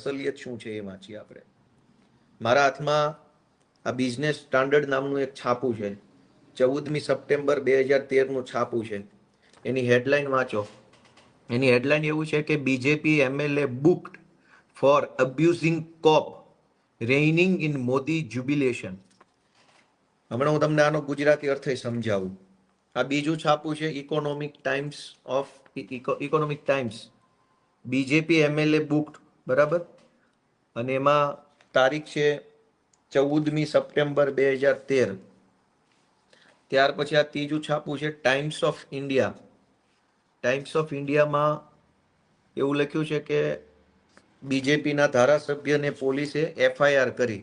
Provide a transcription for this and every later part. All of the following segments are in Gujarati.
અસલિયત શું છે એ વાંચીએ આપણે. મારા હાથમાં આ બિઝનેસ સ્ટાન્ડર્ડ નામનું એક છાપું છે. ચૌદમી સપ્ટેમ્બર બે હજાર તેરનું છાપું છે. એની હેડલાઇન વાંચો. એની હેડલાઇન એવું છે કે BJP MLA booked for abusing cop reigning in Modi jubilation હમણાં હું તમને આનો ગુજરાતી અર્થ સમજાવું. આ બીજું છાપું છે economic times of economic times BJP MLA booked બરાબર? અને એમાં તારીખ છે ચૌદમી સપ્ટેમ્બર બે હજાર તેર. ત્યાર પછી આ ત્રીજું છાપું છે times of India. Times of ઇન્ડિયામાં એવું લખ્યું છે કે બીજેપીના ધારાસભ્યને પોલીસે એફઆઈઆર કરી.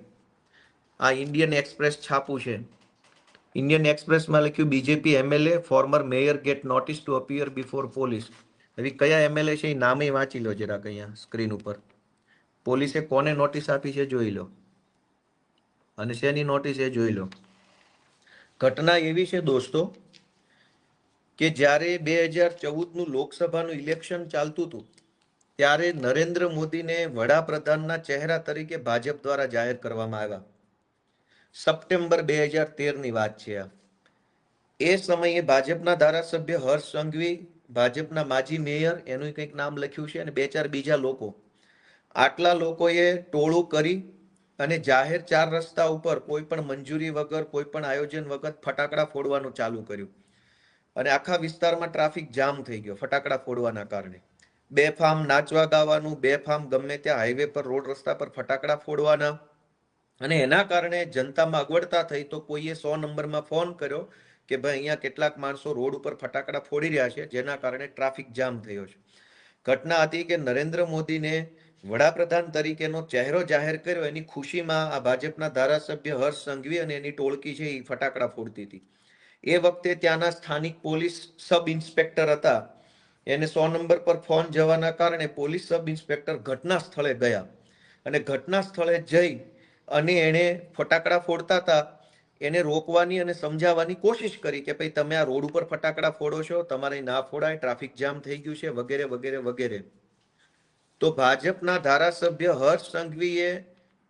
આ ઇન્ડિયન એક્સપ્રેસ છાપું છે. ઇન્ડિયન એક્સપ્રેસમાં લખ્યું, BJP MLA former mayor get notice to appear before police હવે કયા એમએલએ છે એ નામે વાંચી લો જરાક અહીંયા સ્ક્રીન ઉપર. પોલીસે કોને નોટિસ આપી છે જોઈ લો. અને શેની નોટિસ એ જોઈ લો. ઘટના એવી છે દોસ્તો કે જ્યારે બે હજાર ચૌદનું લોકસભાનું ઇલેક્શન ચાલતું હતું, ત્યારે નરેન્દ્ર મોદીને વડાપ્રધાનના ચહેરા તરીકે ભાજપ દ્વારા જાહેર કરવામાં આવ્યા. સપ્ટેમ્બર બે હજાર તેરની વાત છે આ. એ સમયે ભાજપના ધારાસભ્ય હર્ષ સંઘવી ભાજપના માજી મેયર એનું કંઈક નામ લખ્યું છે અને બે ચાર બીજા લોકો. આટલા લોકોએ ટોળું કરી અને જાહેર ચાર રસ્તા ઉપર કોઈ પણ મંજૂરી વગર, કોઈ પણ આયોજન વગર ફટાકડા ફોડવાનું ચાલુ કર્યું. અને આખા વિસ્તારમાં ટ્રાફિક જામ થઈ ગયો ફટાકડા ફોડવાના કારણે. બેફામ નાચવા ગાવાનું બેફામ ગમે ત્યાં હાઈવે પર, રોડ રસ્તા પર ફટાકડા ફોડવાના. અને એના કારણે જનતામાં અગવડતા થઈ તો કોઈએ સો નંબરમાં ફોન કર્યો કે ભાઈ અહીંયા કેટલાક માણસો રોડ ઉપર ફટાકડા ફોડી રહ્યા છે, જેના કારણે ટ્રાફિક જામ થયો છે. ઘટના હતી કે નરેન્દ્ર મોદીને વડાપ્રધાન તરીકેનો ચહેરો જાહેર કર્યો, એની ખુશીમાં આ ભાજપના ધારાસભ્ય હર્ષ સંઘવી અને એની ટોળકી છે, એ ફટાકડા ફોડતી હતી. એ વખતે ત્યાંના સ્થાનિક પોલીસ સબ ઇન્સ્પેક્ટર હતા. એને સો નંબર પર ફોન જવાના કારણે પોલીસ સબ ઇન્સ્પેક્ટર ઘટના સ્થળે ગયા. અને ઘટના સ્થળે જઈ અને એણે ફટાકડા ફોડતા હતા. એને રોકવાની અને સમજાવવાની કોશિશ કરી કે ભાઈ તમે આ રોડ ઉપર ફટાકડા ફોડો છો, તમારે ના ફોડાય, ટ્રાફિક જામ થઈ ગયું છે, વગેરે વગેરે વગેરે. તો ભાજપના ધારાસભ્ય હર્ષ સંઘવીએ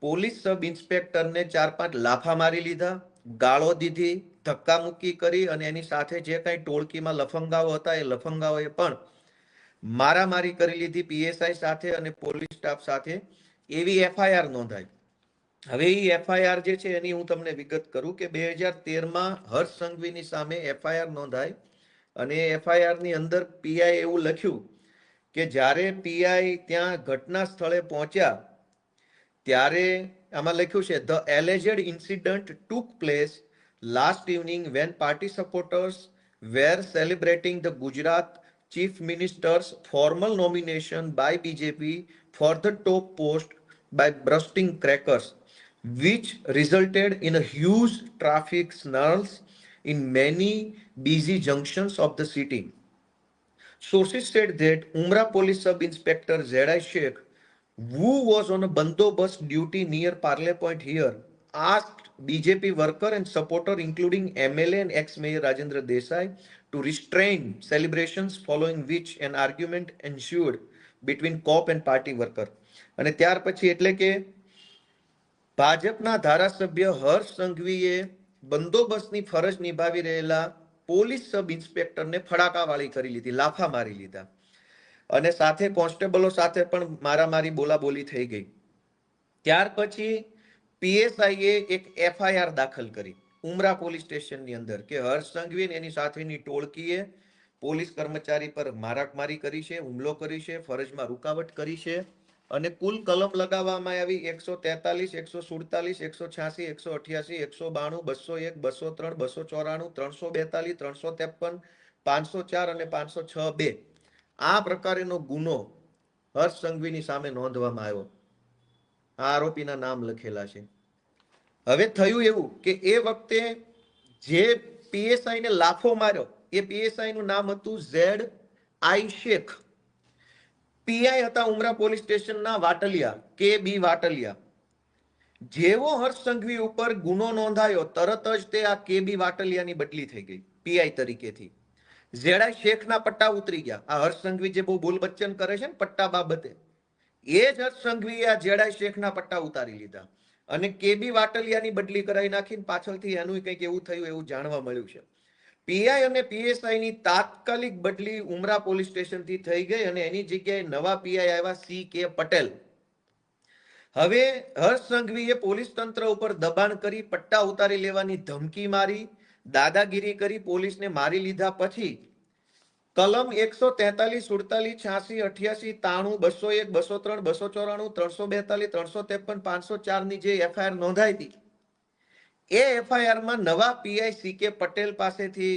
પોલીસ સબ ઇન્સ્પેક્ટરને ચાર પાંચ લાફા મારી લીધા, ગાળો દીધી, ધક્કા મુક્કી કરી અને એની સાથે જે કાંઈ ટોળકીમાં લફંગાઓ હતા એ લફંગાઓએ પણ મારામારી કરી લીધી પીએસઆઈ સાથે અને પોલીસ સ્ટાફ સાથે. એવી એફઆઈઆર નોંધાઈ. હવે એ એફઆઈઆર જે છે એની હું તમને વિગત કરું કે બે હજાર તેરમાં હર્ષ સંઘવીની સામે એફઆઈઆર નોંધાય અને એફઆઈઆરની અંદર પીઆઈ એવું લખ્યું કે જ્યારે પીઆઈ ત્યાં ઘટના સ્થળે પહોંચ્યા ત્યારે આમાં લખ્યું છે the alleged incident took place last evening when party supporters were celebrating the Gujarat chief ministers formal nomination by BJP for the top post by bursting crackers, which resulted in a huge traffic snarls in many busy junctions of the city. Sources said that Umra Police Sub Inspector Zedai Sheikh, who was on a bandobast duty near Parley Point here, asked BJP worker and supporter, including MLA and ex-mayor Rajendra Desai, to restrain celebrations, following which an argument ensued between cop and party worker. અને ત્યાર પછી એટલે કે ભાજપના ધારાસભ્ય હર્ષ સંઘવીએ બંદોબસ્તની ફરજ નિભાવી રહેલા પોલીસ સબ ઇન્સ્પેક્ટરને ફડાકાવાળી કરી લીધી, લાફા મારી લીધા. અને સાથે કોન્સ્ટેબલો સાથે પણ મારામારી બોલાબોલી થઈ ગઈ. ત્યાર પછી પીએસઆઈએ એક એફઆઈઆર દાખલ કરી ઉમરા પોલીસ સ્ટેશનની અંદર કે હર્ષ સંઘવી એની સાથેની ટોળકીએ પોલીસ કર્મચારી પર મારાકમારી કરી છે, હુમલો કરી છે, ફરજમાં રૂકાવટ કરી છે. અને કુલ કલમ લગાવવામાં આવી એકસો તેતાલીસ, એકસો સુડતાલીસ, એકસો છ્યાસી, એકસો અઠ્યાસી, એકસો બાણું, બસો એક, બસો ત્રણ, બસો ચોરાણું, ત્રણસો બેતાલીસ, ત્રણસો ત્રેપન, પાંચસો ચાર અને પાંચસો છ બે. આ પ્રકારેનો ગુનો હર્ષ સંઘવીની સામે નોંધવામાં આવ્યો. આ આરોપીના નામ લખેલા છે. હવે થયું એવું કે એ વખતે જે પીએસઆઈને લાફો માર્યો, એ પીએસઆઈનું નામ હતું ઝેડ આઈ શેખ. પીઆઈ હતા ઉમરા પોલીસ સ્ટેશનના વાટલિયા, કે બી વાટલિયા. જેવો હર્ષ સંઘવી ઉપર ગુનો નોંધાયો, તરત જ તે આ કે બી વાટલિયાની બદલી થઈ ગઈ, પીઆઈ તરીકેથી. જેડાઈ શેખના પટ્ટા ઉતરી ગયા. આ હર્ષ સંઘવી જે બહુ બોલ બચ્ચન કરે છે ને, પટ્ટા બાબતે. એ જ હર્ષ સંઘવીએ આ જેડાઈ શેખના પટ્ટા ઉતારી લીધા. અને કેબી વાટલિયાની બદલી કરાવી નાખીને પાછળથી એનું કંઈક એવું થયું, એવું જાણવા મળ્યું છે. પીઆઈ અને પીએસઆઈ ની તાત્કાલિક બદલી ઉમરા પોલીસ સ્ટેશનથી થઈ ગઈ અને એની જગ્યાએ નવા પીઆઈ આવ્યા સી કે પટેલ. હવે હર્ષ સંઘવીએ પોલીસ તંત્ર ઉપર દબાણ કરી પટ્ટા ઉતારી લેવાની ધમકી મારી, દાદાગીરી કરી પોલીસને મારી લીધા પછી કલમ એકસો તેતાલીસ, સુડતાલીસ, છ્યાસી, અઠ્યાસી, તાણું, બસો એક, બસો ત્રણ, બસો ચોરાણું, ત્રણસો બેતાલીસ, ત્રણસો ત્રેપન, પાંચસો ચારની જે એફઆઈઆર નોંધાઈ હતી એ એફઆઈઆરમાં નવા પીઆઈ સી કે પટેલ પાસેથી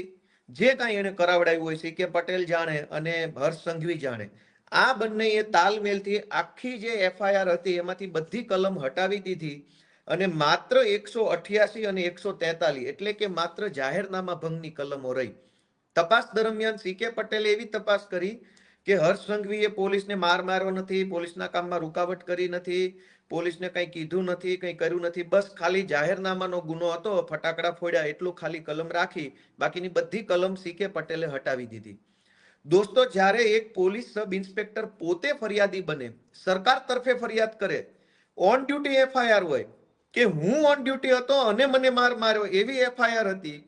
જે કાંઈ એને કરાવડાવ્યું હોય સી કે પટેલ જાણે અને હર્ષ સંઘવી જાણે, આ બંને એ તાલમેલથી આખી જે એફઆઈઆર હતી એમાંથી બધી કલમ હટાવી દીધી અને માત્ર એકસો અઠ્યાસી અને એકસો તેતાલીસ એટલે કે માત્ર જાહેરનામા ભંગની કલમો રહી. તપાસ દરમિયાન સી કે પટેલે એવી તપાસ કરી કે હર્ષ સંઘવીએ પોલીસને માર માર્યો નથી, પોલીસના કામમાં રૂકાવટ કરી નથી પોલીસને કંઈ કીધું નથી, કંઈ કર્યું નથી. બસ ખાલી જાહેરનામાનો ગુનો હતો, ફટાકડા ફોડ્યા, એટલું ખાલી કલમ રાખી, બાકીની બધી કલમ સી પટેલે હટાવી દીધી. દોસ્તો, જ્યારે એક પોલીસ સબ ઇન્સ્પેક્ટર પોતે ફરિયાદી બને, સરકાર તરફે ફરિયાદ કરે ઓન ડ્યુટી એફઆઈઆર હોય, કે હું ઓન ડ્યુટી હતો અને મને માર માર્યો, એવી એફઆઈઆર હતી,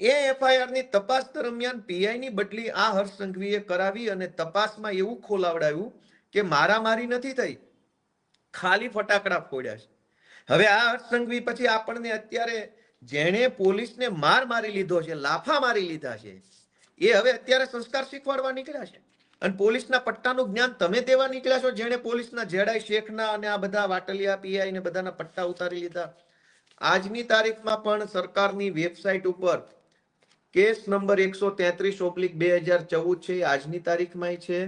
એ એફઆઈઆરની તપાસ દરમિયાન પીઆઈની બદલી આ હર્ષ સંઘવીએ કરાવી અને તપાસમાં એવું ખોલાવડાવ્યું કે મારામારી નથી થઈ. ખાલી ફટાકડા ફોડ્યા છે. હવે આ હર્ષ પછી આપણને અત્યારે જેણે પોલીસને માર મારી લીધો છે, લાફા મારી લીધા છે, એ હવે અત્યારે સંસ્કાર શીખવાડવા નીકળ્યા છે. અને પોલીસના પટ્ટાનું જ્ઞાન તમે દેવા નીકળ્યા છો, જેણે પોલીસના જેડાઈ શેખના અને આ બધા વાટલિયા પીઆઈ ને બધાના પટ્ટા ઉતારી લીધા. આજની તારીખમાં પણ સરકારની વેબસાઇટ ઉપર કેસ નંબર એકસો તેત્રીસ ઓબ્લિક બે હજાર ચૌદ છે આજની તારીખમાં છે.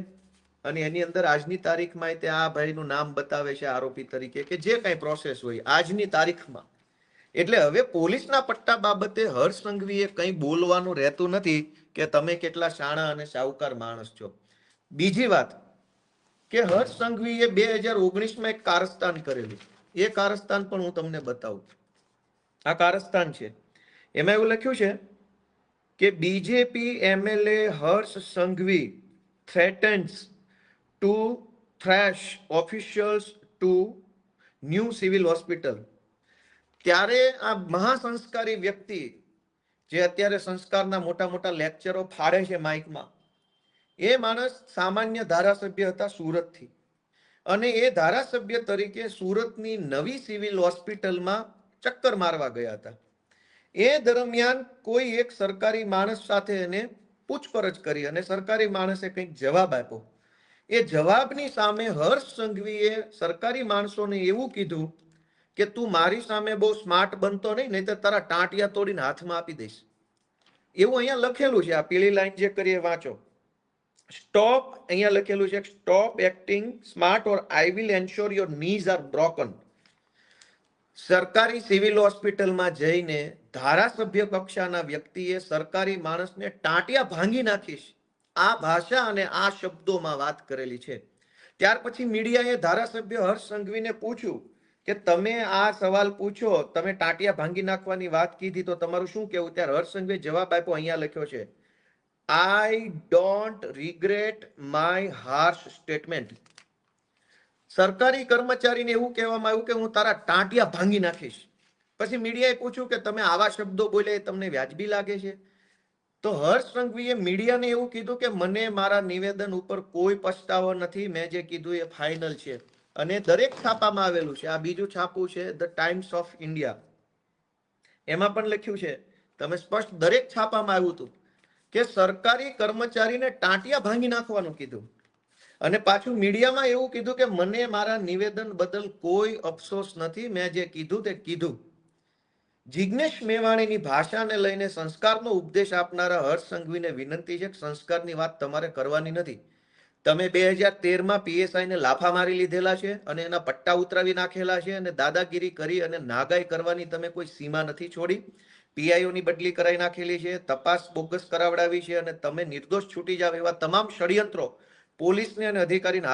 અને એની અંદર આજની તારીખમાં તે આ ભાઈનું નામ બતાવે છે આરોપી તરીકે કે જે કાંઈ પ્રોસેસ હોય આજની તારીખમાં. એટલે હવે પોલીસના પટ્ટા બાબતે હર્ષ સંઘવીએ કંઈ બોલવાનું રહેતું નથી કે તમે કેટલા શાણા અને સાહુકાર માણસ છો. બીજી વાત કે હર્ષ સંઘવીએ બે હજાર ઓગણીસમાં એક કારસ્તાન કરેલું. એ કારસ્તાન પણ હું તમને બતાવું. આ કારસ્તાન છે. એમાં એવું લખ્યું છે કે BJP MLA Harsh Sanghavi threatens to thrash officials to new civil hospital ત્યારે આ મહાસંસ્કારી વ્યક્તિ, જે અત્યારે સંસ્કારના મોટા મોટા લેક્ચરો ફાડે છે માઇકમાં એ માણસ સામાન્ય ધારાસભ્ય હતા સુરતથી. અને એ ધારાસભ્ય તરીકે સુરતની નવી સિવિલ હોસ્પિટલમાં ચક્કર મારવા ગયા હતા. એ દરમિયાન કોઈ એક સરકારી માણસ સાથે એને પૂછપરછ કરી અને સરકારી માણસે કંઈક જવાબ આપ્યો. એ જવાબની સામે હર્ષ સંઘવીએ સરકારી માણસોને એવું કીધું કે તું મારી સામે બહુ સ્માર્ટ બનતો નહીં નહીં તો તારા ટાંટિયા તોડીને હાથમાં આપી દઈશ. એવું અહીંયા લખેલું છે, આ પીળી લાઈન જે કરીએ વાંચો. સ્ટોપ અહીંયા લખેલું છે stop acting smart or I will ensure your knees are broken સરકારી સિવિલ હોસ્પિટલમાં જઈને ધારાસભ્ય કક્ષાના વ્યક્તિએ સરકારી માણસને ટાંટિયા ભાંગી નાખીશ. આ ભાષા અને આ શબ્દોમાં વાત કરેલી છે. ત્યાર પછી મીડિયાએ ધારાસભ્ય હર્ષ સંઘવીને પૂછ્યું કે તમે આ સવાલ પૂછો, તમે ટાંટિયા ભાંગી નાખવાની વાત કીધી તો તમારું શું કહેવું? ત્યારે હર્ષ સંઘવીએ જવાબ આપ્યો, અહીંયા લખ્યો છે I don't regret my harsh statement સરકારી કર્મચારીને એવું કહેવામાં આવ્યું કે હું તારા ટાંટિયા ભાંગી નાખીશ. પછી મીડિયાએ પૂછ્યું કે તમે આવા શબ્દો બોલ્યા એ તમને વ્યાજબી લાગે છે? તો હર્ષ સંઘવીએ મીડિયાને એવું કીધું કે મને મારા નિવેદન ઉપર કોઈ પછતાવો નથી. મેં જે કીધું એ ફાઇનલ છે. અને દરેક છાપામાં આવેલું છે. આ બીજું છાપું છે ધ ટાઈમ્સ ઓફ ઇન્ડિયા એમાં પણ લખ્યું છે, તમે સ્પષ્ટ દરેક છાપામાં આવ્યું હતું કે સરકારી કર્મચારીને ટાંટિયા ભાંગી નાખવાનું કીધું. અને પાછું મીડિયામાં એવું કીધું કે મને મારા નિવેદન બદલ કોઈ અફસોસ નથી. મેં જે કીધું તે કીધું. જિજ્ઞેશ મેવાણીની ભાષાને લઈને સંસ્કારનો ઉપદેશ આપનારા હર્ષ સંઘવીને વિનંતી છે કે સંસ્કારની વાત તમારે કરવાની નથી. તમે બે હજાર તેરમાં પીએસઆઈને લાફા મારી લીધેલા છે અને એના પટ્ટા ઉતરાવી નાખેલા છે અને દાદાગીરી કરી અને નાગાઈ કરવાની તમે કોઈ સીમા નથી છોડી. પીઆઈઓની બદલી કરાવી નાખેલી છે, તપાસ બોગસ કરાવડાવી છે અને તમે નિર્દોષ છૂટી જાવ એવા તમામ ષડયંત્રો પોલીસને અને અધિકારીને